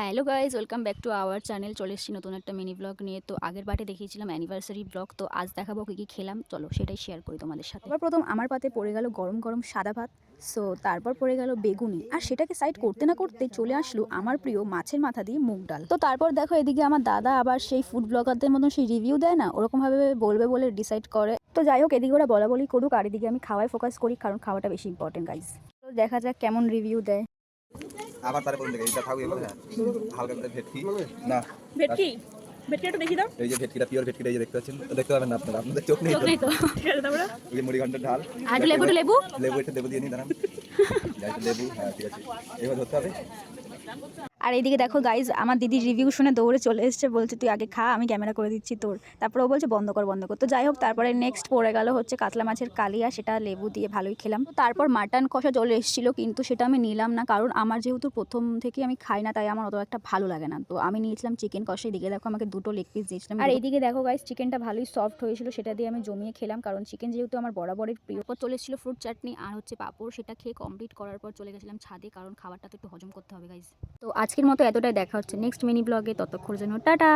Hello guys welcome back to our channel. চলে এসেছি নতুন একটা মিনি ব্লগ নিয়ে। তো আগের বাটে দেখিয়েছিলাম অ্যানিভার্সারি ব্লগ, তো আজ দেখাবো কী কী খেলাম। চলো সেটাই শেয়ার করি তোমাদের সাথে। সবার প্রথম আমার পাতে পড়ে গেল গরম গরম সাদা ভাত সো তারপর পড়ে গেল বেগুনি। আর সেটাকে সাইড করতে না করতে চলে আসলো আমার প্রিয় মাছের মাথা দিয়ে মুগ ডাল। তো তারপর দেখো এদিকে আমার দাদা আবার সেই ফুড ব্লগারদের মতন সেই রিভিউ দেয় না, ওরকমভাবে বলবে বলে ডিসাইড করে। তো যাই হোক, এদিকে ওরা বলা বলি করুক, আর এদিকে আমি খাওয়ায় ফোকাস করি, কারণ খাওয়াটা বেশি ইম্পর্টেন্ট গাইজ তো দেখা যাক কেমন রিভিউ দেয়। আবার তারপর বলুন দেখে এটা থাকবে হালকা করে ভেটকি। না ভেটকি? ভেটকিটা দেখি দাও। এই যে ভেটকিটা পিওর ভেটকিটা এই যে দেখতে পাচ্ছেন? তো দেখতে পাবেন না আপনারা আপনাদের চোখ নেই তো। নেই তো। তারপরে? এই যে মুড়ি ঘণ্টা ঢাল। আর লেবু তো লেবু? লেবু এটা লেবু দিয়ে নি দাঁড়ান। লেবু হ্যাঁ ঠিক আছে। এবার ধরতে হবে। আর এইদিকে দেখো গাইজ আমার দিদির রিভিউ শুনে দৌড়ে চলে এসেছে বলছে তুই আগে খা আমি ক্যামেরা করে দিচ্ছি তোর। তারপরে ও বলছে বন্ধ কর বন্ধ কর। তো যাই হোক তারপরে নেক্সট পড়ে গেল হচ্ছে কাতলা মাছের কালিয়া সেটা লেবু দিয়ে ভালোই খেলাম। তো তারপর মাটন কষা চলে এসেছিল কিন্তু সেটা আমি নিলাম না কারণ আমার যেহেতু প্রথম থেকে আমি খাই না তাই আমার অত একটা ভালো লাগে না। তো আমি নিয়েছিলাম চিকেন কষা এদিকে দেখো আমাকে দুটো লেগ পিস দিয়েছিলাম আর এইদিকে দেখো গাইজ চিকেনটা ভালোই সফট হয়েছিল সেটা দিয়ে আমি জমিয়ে খেলাম কারণ চিকেন যেহেতু আমার বরাবরের প্রিয়। এরপর চলে এসেছিল ফ্রুট চাটনি আর হচ্ছে পাঁপড় সেটা খেয়ে কমপ্লিট করার পর চলে গেছিলাম ছাদে কারণ খাবারটা তো একটু হজম করতে হবে গাইজ তো আজকের মতো এতটাই দেখা হচ্ছে নেক্সট মিনি ব্লগে ততক্ষণ জন্য টাটা!